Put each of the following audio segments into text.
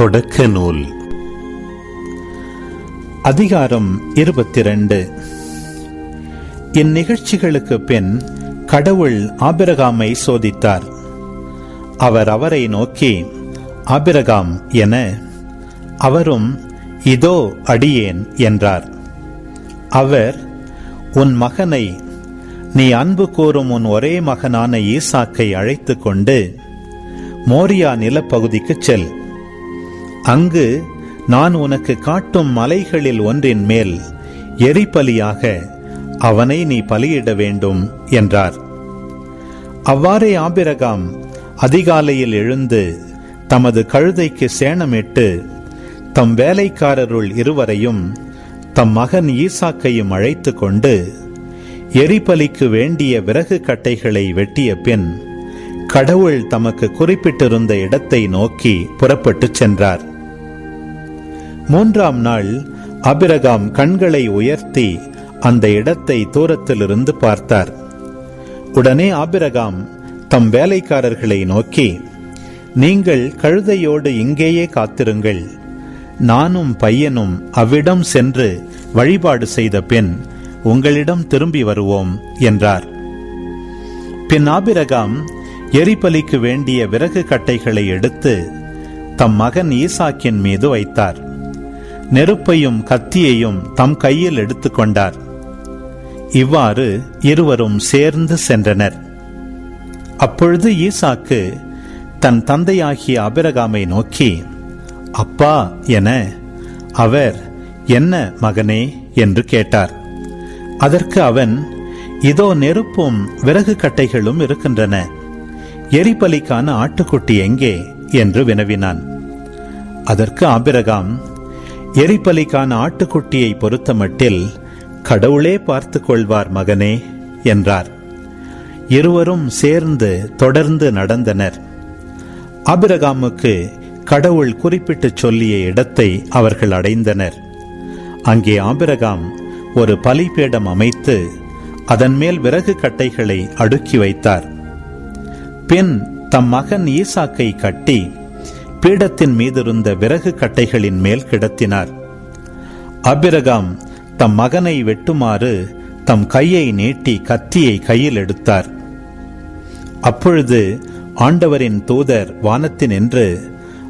தொடக்க நூல் அதிகாரம் இருபத்தி ரெண்டு இந்நிகழ்ச்சிகளுக்கு பின் கடவுள் ஆபிரகாமை சோதித்தார். அவர் அவரை நோக்கி ஆபிரகாம் என அவரும் இதோ அடியேன் என்றார். அவர் உன் மகனை நீ அன்பு கூறும் உன் ஒரே மகனான ஈசாக்கை அழைத்து கொண்டு மோரியா நிலப்பகுதிக்குச் செல். அங்கு நான் உனக்கு காட்டும் மலைகளில் ஒன்றின் மேல் எரிபலியாக அவனை நீ பலியிட வேண்டும் என்றார். அவ்வாறே ஆபிரகாம் அதிகாலையில் எழுந்து தமது கழுதைக்கு சேணமிட்டு தம் வேலைக்காரருள் இருவரையும் தம் மகன் ஈசாக்கையும் அழைத்து கொண்டு எரிபலிக்கு வேண்டிய விறகு கட்டைகளை வெட்டிய பின் கடவுள் தமக்கு குறிப்பிட்டிருந்த இடத்தை நோக்கி புறப்பட்டுச் சென்றார். மூன்றாம் நாள் அபிரகாம் கண்களை உயர்த்தி அந்த இடத்தை தூரத்திலிருந்து பார்த்தார். உடனே ஆபிரகாம் தம் வேலைக்காரர்களை நோக்கி நீங்கள் கழுதையோடு இங்கேயே காத்திருங்கள். நானும் பையனும் அவ்விடம் சென்று வழிபாடு செய்த பின் உங்களிடம் திரும்பி வருவோம் என்றார். பின் ஆபிரகாம் எரிபலிக்கு வேண்டிய விறகு கட்டைகளை எடுத்து தம் மகன் ஈசாக்கின் மீது வைத்தார். நெருப்பையும் கத்தியையும் தம் கையில் எடுத்துக்கொண்டார். இவ்வாறு இருவரும் சேர்ந்து சென்றனர். அப்பொழுது ஈசாக்கு தன் தந்தையாகிய அபிரகாமை நோக்கி அப்பா என அவர் என்ன மகனே? என்று கேட்டார். அதற்கு அவன் இதோ நெருப்பும் விறகு கட்டைகளும் இருக்கின்றன. எரிபலிக்கான ஆட்டுக்குட்டி எங்கே? என்று வினவினான். அதற்கு ஆபிரகாம் எரிபலிக்கான ஆட்டுக்குட்டியை பொறுத்தமட்டில் கடவுளே பார்த்து கொள்வார் மகனே என்றார். இருவரும் சேர்ந்து தொடர்ந்து நடந்தனர். அபிரகாமுக்கு கடவுள் குறிப்பிட்டுச் சொல்லிய இடத்தை அவர்கள் அடைந்தனர். அங்கே ஆபிரகாம் ஒரு பலிபீடம் அமைத்து அதன் மேல் விறகு கட்டைகளை அடுக்கி வைத்தார். பின் தம் மகன் ஈசாக்கை கட்டி பீடத்தின் மீதிருந்த விறகு கட்டைகளின் மேல் கிடத்தினார். அபிரகாம் தம் மகனை வெட்டுமாறு தம் கையை நீட்டி கத்தியை கையில் எடுத்தார். அப்பொழுது ஆண்டவரின் தூதர் வானத்தினின்று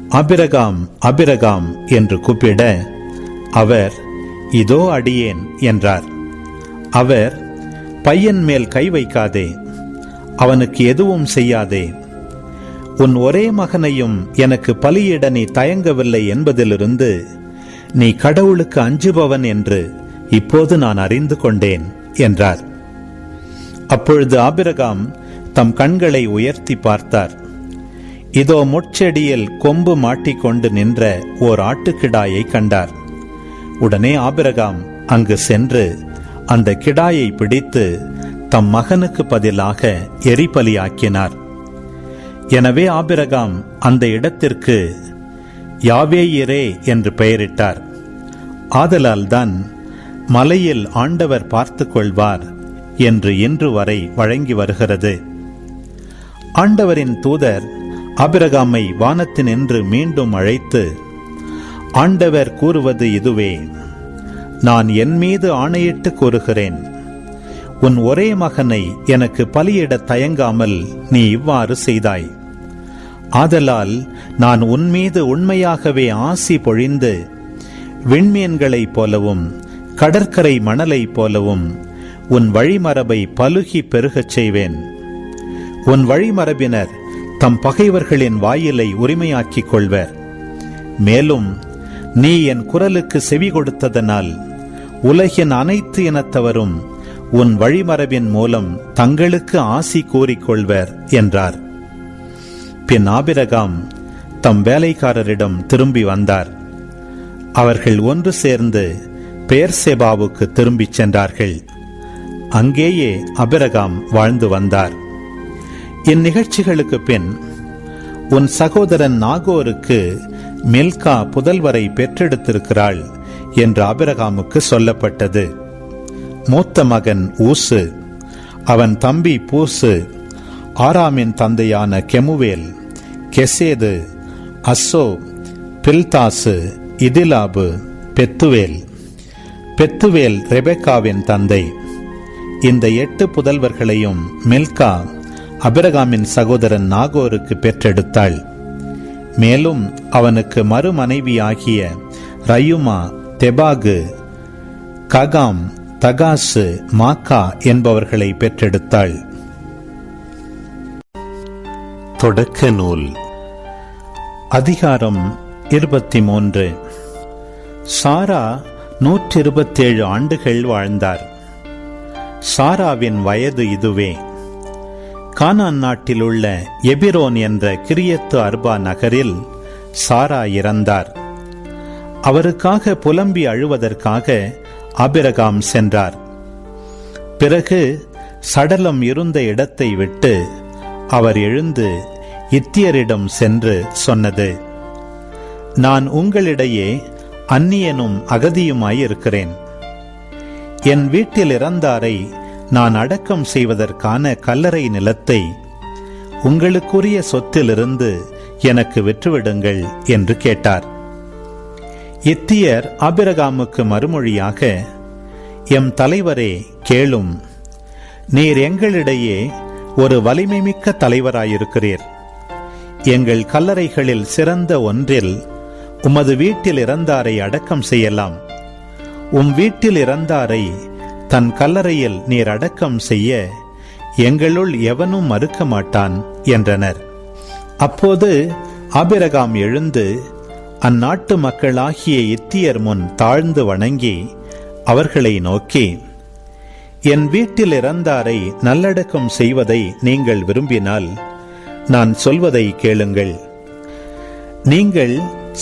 அபிரகாம் அபிரகாம் என்று கூப்பிட அவர் இதோ அடியேன் என்றார். அவர் பையன் மேல் கை வைக்காதே அவனுக்கு எதுவும் செய்யாதே உன் ஒரே மகனையும் எனக்கு பலியிட நீ தயங்கவில்லை என்பதிலிருந்து நீ கடவுளுக்கு அஞ்சுபவன் என்று இப்போது நான் அறிந்து கொண்டேன் என்றார். அப்பொழுது ஆபிரகாம் தம் கண்களை உயர்த்தி பார்த்தார். இதோ முட்செடியில் கொம்பு மாட்டிக்கொண்டு நின்ற ஓர் ஆட்டுக்கிடாயை கண்டார். உடனே ஆபிரகாம் அங்கு சென்று அந்த கிடாயை பிடித்து தம் மகனுக்கு பதிலாக எரிபலியாக்கினார். எனவே ஆபிரகாம் அந்த இடத்திற்கு யாவேயிரே என்று பெயரிட்டார். ஆதலால் தான் மலையில் ஆண்டவர் பார்த்து கொள்வார் என்று இன்று வரை வழங்கி வருகிறது. ஆண்டவரின் தூதர் ஆபிரகாமை வானத்தினின்று மீண்டும் அழைத்து ஆண்டவர் கூறுவது இதுவே நான் என் மீது ஆணையிட்டு கூறுகிறேன். உன் ஒரே மகனை எனக்கு பலியிட தயங்காமல் நீ இவ்வாறு செய்தாய். ஆதலால் நான் உன்மீது உண்மையாகவே ஆசி பொழிந்து விண்மீன்களைப் போலவும் கடற்கரை மணலைப் போலவும் உன் வழிமரபை பலுகி பெருகச் செய்வேன். உன் வழிமரபினர் தம் பகைவர்களின் வாயிலை உரிமையாக்கிக் கொள்வர். மேலும் நீ என் குரலுக்கு செவி கொடுத்ததனால் உலகின் அனைத்து இனத்தவரும் உன் வழிமரபின் மூலம் தங்களுக்கு ஆசி கூறிக்கொள்வர் என்றார். பின் ஆபிரகாம் தம் வேலைக்காரரிடம் திரும்பி வந்தார். அவர்கள் ஒன்று சேர்ந்து பேர்சேபாவுக்கு திரும்பிச் சென்றார்கள். அங்கேயே அபிரகாம் வாழ்ந்து வந்தார். இந்நிகழ்ச்சிகளுக்கு பின் உன் சகோதரன் நாகோருக்கு மில்கா புதல்வரை பெற்றெடுத்திருக்கிறாள் என்று அபிரகாமுக்கு சொல்லப்பட்டது. மூத்த மகன் ஊசு அவன் தம்பி பூசு ஆராமின் தந்தையான கெமுவேல் கெசேது அஸ்ஸோ பில்தாசு இதிலாபு பெத்துவேல். பெத்துவேல் ரெபெக்காவின் தந்தை. இந்த எட்டு புதல்வர்களையும் மில்கா அபிரகாமின் சகோதரன் நாகோருக்கு பெற்றெடுத்தாள். மேலும் அவனுக்கு மறுமனைவியாகிய ரயுமா தெபாகு ககாம் தகாசு மாக்கா என்பவர்களை பெற்றெடுத்தாள். தொடக்க நூல் அதிகாரம் இருபத்தி மூன்று சாரா நூற்றி இருபத்தேழு ஆண்டுகள் வாழ்ந்தார். சாராவின் வயது இதுவே. கானான் நாட்டில் உள்ள எபிரோன் என்ற கிரியத்து அர்பா நகரில் சாரா இறந்தார். அவருக்காக புலம்பி அழுவதற்காக அபிரகாம் சென்றார். பிறகு சடலம் இருந்த இடத்தை விட்டு அவர் எழுந்து இத்தியரிடம் சென்று சொன்னது நான் உங்களிடையே அந்நியனும் அகதியுமாயிருக்கிறேன். என் வீட்டில் இறந்தாரை நான் அடக்கம் செய்வதற்கான கல்லறை நிலத்தை உங்களுக்குரிய சொத்திலிருந்து எனக்கு விற்றுவிடுங்கள் என்று கேட்டார். இத்தியர் ஆபிரகாமுக்கு மறுமொழியாக எம் தலைவரே கேளும். நீர் எங்களிடையே ஒரு வலிமைமிக்க தலைவராயிருக்கிறீர். எங்கள் கல்லறைகளில் சிறந்த ஒன்றில் உமது வீட்டில் இறந்தாரை அடக்கம் செய்யலாம். உம் வீட்டில் இறந்தாரை தன் கல்லறையில் நீர் அடக்கம் செய்ய எங்களுள் எவனும் மறுக்க மாட்டான் என்றனர். அப்போது ஆபிரகாம் எழுந்து அந்நாட்டு மக்களாகிய இத்தியர் முன் தாழ்ந்து வணங்கி அவர்களை நோக்கி என் வீட்டில் இறந்தாரை நல்லடக்கம் செய்வதை நீங்கள் விரும்பினால் நான் சொல்வதை கேளுங்கள். நீங்கள்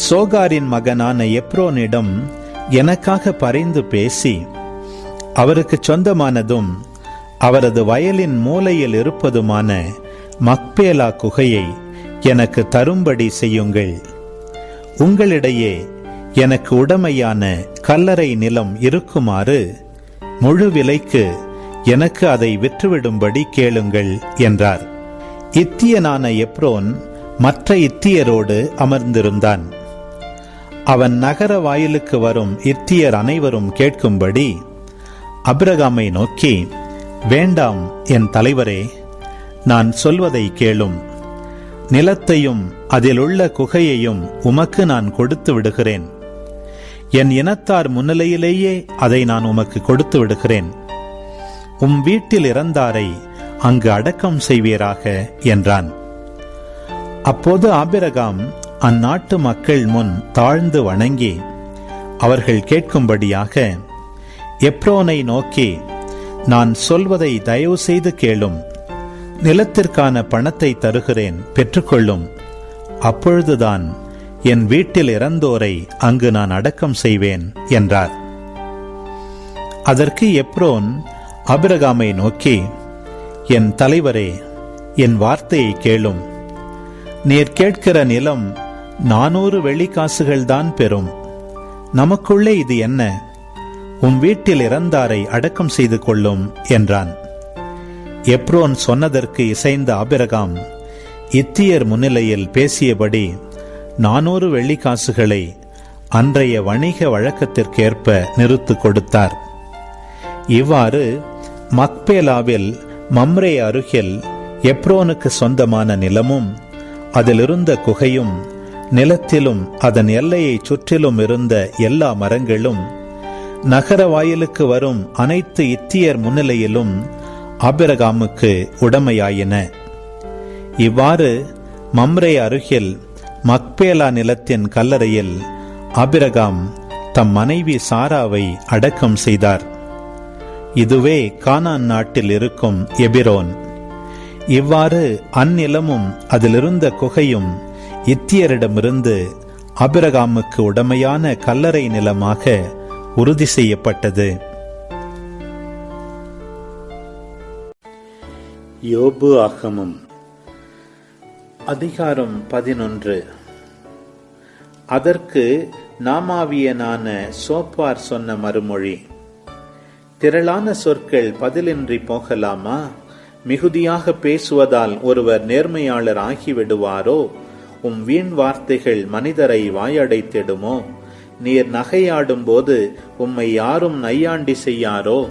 சோகாரின் மகனான எப்ரோனிடம் எனக்காக பறைந்து பேசி அவருக்கு சொந்தமானதும் அவரது வயலின் மூலையில் இருப்பதுமான மக்பேலா குகையை எனக்கு தரும்படி செய்யுங்கள். உங்களிடையே எனக்கு உடமையான கல்லறை நிலம் இருக்குமாறு முழு விலைக்கு எனக்கு அதை விற்றுவிடும்படி கேளுங்கள் என்றார். இத்தியனான எப்ரோன் மற்ற இத்தியரோடு அமர்ந்திருந்தான். அவன் நகர வாயிலுக்கு வரும் இத்தியர் அனைவரும் கேட்கும்படி அபிரகாமை நோக்கி வேண்டாம் என் தலைவரே நான் சொல்வதை கேளும். நிலத்தையும் அதிலுள்ள குகையையும் உமக்கு நான் கொடுத்து விடுகிறேன். என் இனத்தார் முன்னிலையிலேயே அதை நான் உமக்கு கொடுத்து விடுகிறேன். உம் வீட்டில் இறந்தாரை அங்கு அடக்கம் செய்வீராக என்றான். அப்போது ஆபிரகாம் அந்நாட்டு மக்கள் முன் தாழ்ந்து வணங்கி அவர்கள் கேட்கும்படியாக எப்ரோனை நோக்கி நான் சொல்வதை தயவு செய்து கேளும். நிலத்திற்கான பணத்தை தருகிறேன் பெற்றுக்கொள்ளும். அப்பொழுதுதான் என் வீட்டில் இறந்தோரை அங்கு நான் அடக்கம் செய்வேன் என்றார். அதற்கு எப்ரோன் அபிரகாமை நோக்கி என் தலைவரே என் வார்த்தையை கேளும். நீர் கேட்கிற நிலம் நானூறு வெள்ளிக்காசுகள்தான் பெறும். நமக்குள்ளே இது என்ன? உன் வீட்டில் இறந்தாரை அடக்கம் செய்து கொள்ளும் என்றான். எப்ரோன் சொன்னதற்கு இசைந்த ஆபிரகாம் இத்தியர் முன்னிலையில் பேசியபடி நானூறு வெள்ளிக்காசுகளை அன்றைய வணிக வழக்கத்திற்கேற்ப நிறுத்து கொடுத்தார். இவ்வாறு மக்பேலாவில் மம்ரே அருகில் எப்ரோனுக்கு சொந்தமான நிலமும் அதிலிருந்த குகையும் நிலத்திலும் அதன் எல்லையை சுற்றிலும் இருந்த எல்லா மரங்களும் நகர வாயிலுக்கு வரும் அனைத்து இத்தியர் முன்னிலையிலும் ஆபிரகாமுக்கு உடமையாயின. இவ்வாறு மம்ரே அருகில் மக்பேலா நிலத்தின் கல்லறையில் ஆபிரகாம் தம் மனைவி சாராவை அடக்கம் செய்தார். இதுவே கானான் நாட்டில் இருக்கும் எபிரோன். இவ்வாறு அந்நிலமும் அதிலிருந்த குகையும் இத்தியரிடமிருந்து அபிரகாமுக்கு உடமையான கல்லறை நிலமாக உறுதி செய்யப்பட்டது. யோபு ஆகமம் அதிகாரம் பதினொன்று. அதற்கு நாமாவியனான சோப்பார் சொன்ன மறுமொழி திரளான சொற்கள் பதிலின்றி போகலாமா? மிகுதியாக பேசுவதால் ஒருவர் நேர்மையாளர் ஆகிவிடுவாரோ? உம் வீண் வார்த்தைகள் மனிதரை வாயடைத்திடுமோ? நீர் நகையாடும் போது உம்மை யாரும் நையாண்டி செய்யாரோ?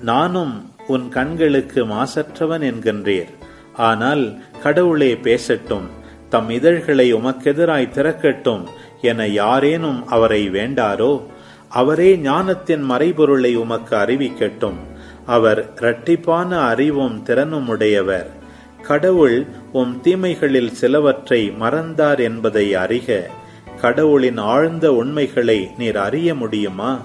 நானும் உன் கண்களுக்கு மாசற்றவன் என்கின்றீர். ஆனால் கடவுளே பேசட்டும் தம் இதழ்களை உமக்கெதிராய் திறக்கட்டும் என யாரேனும் அவரை வேண்டாரோ? அவரே ஞானத்தின் மறைபொருளை உமக்கு அறிவிக்கட்டும். அவர் இரட்டிப்பான அறிவும் திறனும் உடையவர். கடவுள் உம் தீமைகளில் சிலவற்றை மறந்தார் என்பதை அறிக. கடவுளின் ஆழ்ந்த உண்மைகளை நீர் அறிய முடியுமா?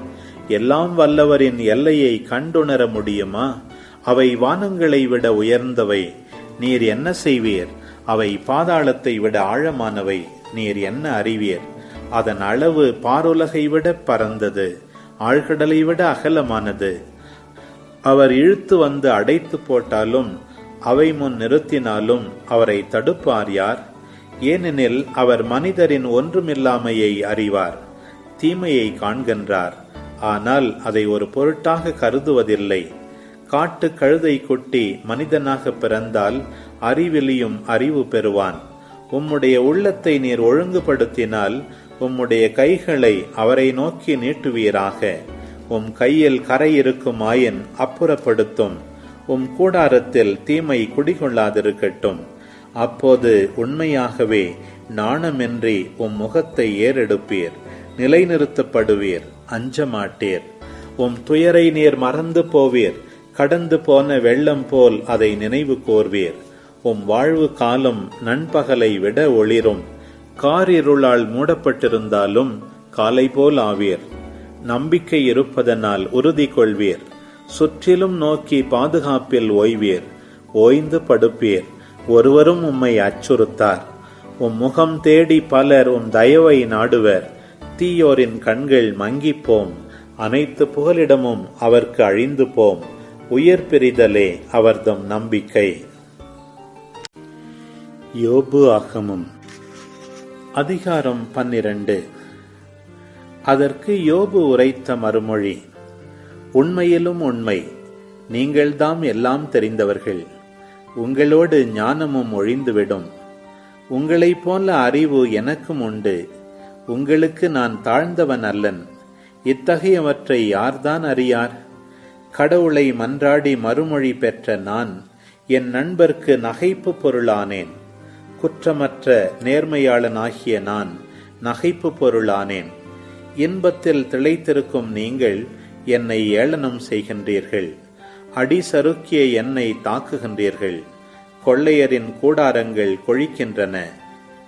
எல்லாம் வல்லவரின் எல்லையை கண்டுணர முடியுமா? அவை வானங்களை விட உயர்ந்தவை. நீர் என்ன செய்வீர்? அவை பாதாளத்தை விட ஆழமானவை. நீர் என்ன அறிவீர்? அதன் அளவு பாருலகை விட பறந்தது ஆழ்கடலை விட அகலமானது. அவர் இழுத்து வந்து அடைத்து போட்டாலும் அவை முன் நிறுத்தினாலும் அவரை தடுப்பார் யார்? ஏனெனில் அவர் மனிதரின் ஒன்றுமில்லாமையை அறிவார் தீமையை காண்கின்றார். ஆனால் அதை ஒரு பொருட்டாக கருதுவதில்லை. காட்டு கழுதை குட்டி மனிதனாக பிறந்தால் அறிவிலியும் அறிவு பெறுவான். உம்முடைய உள்ளத்தை நீர் ஒழுங்குபடுத்தினால் உம்முடைய கைகளை அவரை நோக்கி நீட்டுவீராக. உம் கையில் கரை இருக்குமாயின் அப்புறப்படுத்தும். உம் கூடாரத்தில் தீமை குடிகொள்ளாதிருக்கட்டும். அப்போது உண்மையாகவே நாணமின்றி உம் முகத்தை ஏறெடுப்பீர். நிலைநிறுத்தப்படுவீர். அஞ்சமாட்டீர். உம் துயரை நீர் மறந்து போவீர். கடந்து போன வெள்ளம் போல் அதை நினைவு கோர்வீர். உம் வாழ்வு காலம் நண்பகலை விட ஒளிரும். காரிருளால் மூடப்பட்டிருந்தாலும் காலை போல் ஆவீர். நம்பிக்கை இருப்பதனால் உறுதி கொள்வீர். சுற்றிலும் நோக்கி பாதுகாப்பில் ஓய்வீர். ஓய்ந்து படுப்பீர். ஒருவரும் உம்மை அச்சுறுத்தார். உம் முகம் தேடி பலர் உம் தயவை நாடுவர். தீயோரின் கண்கள் மங்கிப்போம். அனைத்து புகலிடமும் அவர்க்கு அழிந்து போம் உயிர் பிரிதலே அவர்தம் நம்பிக்கை. யோபு ஆகமும். அதிகாரம் பன்னிரண்டு. அதற்கு யோபு உரைத்த மறுமொழி உண்மையிலும் உண்மை நீங்கள்தாம் எல்லாம் தெரிந்தவர்கள். உங்களோடு ஞானமும் ஒழிந்துவிடும். உங்களைப் போல அறிவு எனக்கும் உண்டு. உங்களுக்கு நான் தாழ்ந்தவன் அல்லன். இத்தகையவற்றை யார்தான் அறியார்? கடவுளை மன்றாடி மறுமொழி பெற்ற நான் என் நண்பர்க்கு நகைப்பு பொருளானேன். குற்றமற்ற நேர்மையாளனாகிய நான் நகைப்பு பொருளானேன். இன்பத்தில் திளைத்திருக்கும் நீங்கள் என்னை ஏளனம் செய்கின்றீர்கள். அடி சறுக்கிய என்னை தாக்குகின்றீர்கள். கொள்ளையரின் கூடாரங்கள் கொழிக்கின்றன.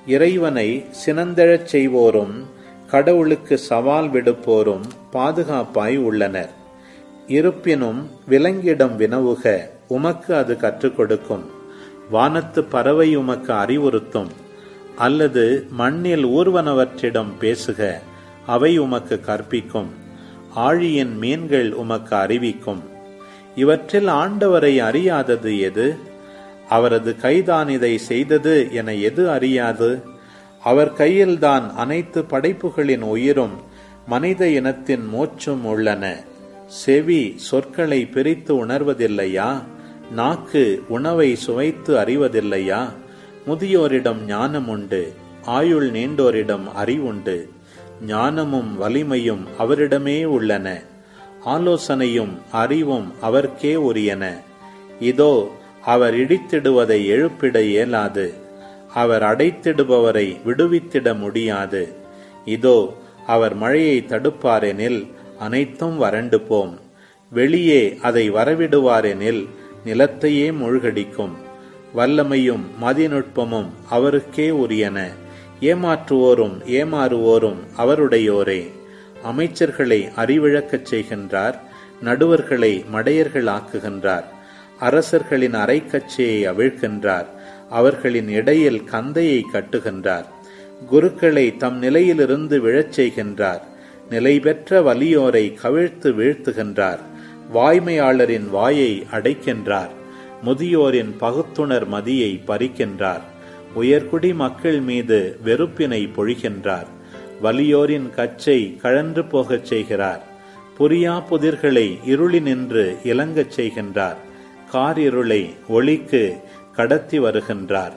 இறைவனை சினந்தெழச் செய்வோரும் கடவுளுக்கு சவால் விடுப்போரும் பாதுகாப்பாய் உள்ளனர். இருப்பினும் விலங்கிடம் வினவுக உமக்கு அது கற்றுக் கொடுக்கும். வானத்து பறவை உமக்கு அறிவுறுத்தும். அல்லது மண்ணில் ஊர்வனவற்றிடம் பேசுக அவை உமக்கு கற்பிக்கும். ஆழியின் மீன்கள் உமக்கு அறிவிக்கும். இவற்றில் ஆண்டவரை அறியாதது எது? அவரது கைதான் இதை செய்தது என எது அறியாது? அவர் கையில்தான் அனைத்து படைப்புகளின் உயிரும் மனித இனத்தின் மூச்சும் உள்ளன. செவி சொற்களை பிரித்து உணர்வதில்லையா? நாக்கு உணவை சுவைத்து அறிவதில்லையா? முதியோரிடம் ஞானம் உண்டு ஆயுள் நீண்டோரிடம் அறிவுண்டு. ஞானமும் வலிமையும் அவரிடமே உள்ளன. ஆலோசனையும் அறிவும் அவர்க்கே உரியன. இதோ அவர் இடித்திடுவதை எழுப்பிட இயலாது. அவர் அடைத்திடுபவரை விடுவித்திட முடியாது. இதோ அவர் மழையை தடுப்பாரெனில் அனைத்தும் வறண்டு போம் வெளியே அதை வரவிடுவாரெனில் நிலத்தையே மூழ்கடிக்கும். வல்லமையும் மதிநுட்பமும் அவருக்கே உரியன. ஏமாற்றுவோரும் ஏமாறுவோரும் அவருடையோரே. அமைச்சர்களை அறிவிழக்கச் செய்கின்றார் நடுவர்களை மடையர்கள் ஆக்குகின்றார் அரசர்களின் அரைக்கச்சையை அவிழ்க்கின்றார் அவர்களின் இடையில் கந்தையை கட்டுகின்றார். குருக்களை தம் நிலையிலிருந்து விழச் செய்கின்றார் நிலை பெற்ற வலியோரை கவிழ்த்து வீழ்த்துகின்றார். வாய்மையாளரின் வாயை அடைக்கின்றார். முதியோரின் பகுத்துணர் மதியை பறிக்கின்றார். உயர்குடி மக்கள் மீது வெறுப்பினை பொழிகின்றார். வலியோரின் கச்சை கழன்று போகச் செய்கிறார். புரியா புதிர்களை இருளி நின்று இலங்கச் செய்கின்றார். காரிருளை ஒளிக்கு கடத்தி வருகின்றார்.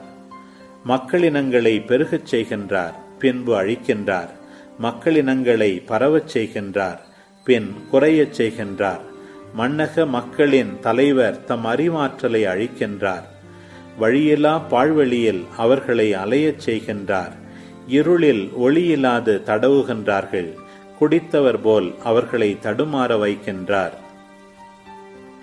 மக்களினங்களை பெருகச் செய்கின்றார். பின்பு அழிக்கின்றார். மக்களினங்களை பரவச் செய்கின்றார். பின் குறையச் செய்கின்றார். மன்னக மக்களின் தலைவர் தம் அறிவாற்றலை அழிக்கின்றார். வழியிலா பாழ்வெளியில் அவர்களை அலையச் செய்கின்றார். இருளில் ஒளியில்லாது தடவுகின்றார்கள். குடித்தவர் போல் அவர்களை தடுமாற வைக்கின்றார்.